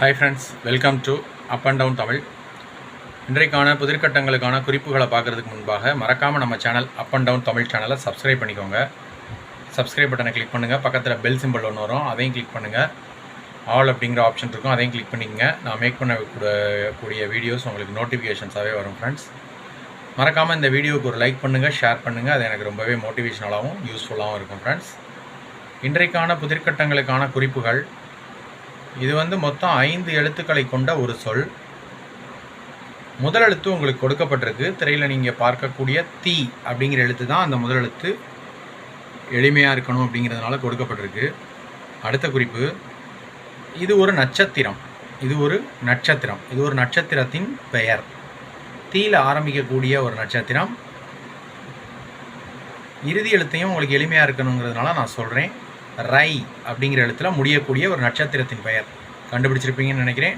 Hi friends welcome to up and down Tamil. இன்றைக்கான புதிர்கட்டங்களுக்கான குறிப்புகளை பார்க்குறதுக்கு முன்பாக மறக்காமல் நம்ம channel up and down Tamil சேனலை சப்ஸ்கிரைப் பண்ணிக்கோங்க. சப்ஸ்கிரைப் பட்டனை கிளிக் பண்ணுங்கள் பக்கத்தில் பெல் சிம்பிள் ஒன்று வரும். அதையும் கிளிக் பண்ணுங்கள் ஆல் அப்படிங்கிற ஆப்ஷன் இருக்கும். அதையும் கிளிக் பண்ணிக்கங்க. நான் மேக் பண்ண வீடியோஸ் உங்களுக்கு நோட்டிஃபிகேஷன்ஸாகவே வரும் ஃப்ரெண்ட்ஸ் மறக்காமல் இந்த வீடியோவுக்கு ஒரு லைக் பண்ணுங்கள் ஷேர் பண்ணுங்கள் அது எனக்கு ரொம்பவே மோட்டிவேஷனலாகவும் யூஸ்ஃபுல்லாகவும் இருக்கும் ஃப்ரெண்ட்ஸ் இன்றைக்கான புதிர்கட்டங்களுக்கான குறிப்புகள் இது வந்து மொத்தம் ஐந்து எழுத்துக்களை கொண்ட ஒரு சொல். முதல் எழுத்து உங்களுக்கு கொடுக்கப்பட்டிருக்கு. திரையில் நீங்கள் பார்க்கக்கூடிய தீ அப்படிங்கிற எழுத்து தான் அந்த முதல் எழுத்து. எளிமையாக இருக்கணும் அப்படிங்கிறதுனால கொடுக்கப்பட்டிருக்கு. அடுத்த குறிப்பு. இது ஒரு நட்சத்திரம். இது ஒரு நட்சத்திரம். இது ஒரு நட்சத்திரத்தின் பெயர். தீயில் ஆரம்பிக்கக்கூடிய ஒரு நட்சத்திரம். இறுதி எழுத்தையும் உங்களுக்கு எளிமையாக இருக்கணுங்கிறதுனால நான் சொல்கிறேன் ரை அப்படிங்கிற எழுத்துல முடியக்கூடிய ஒரு நட்சத்திரத்தின் பெயர். கண்டுபிடிச்சிருப்பீங்கன்னு நினைக்கிறேன்.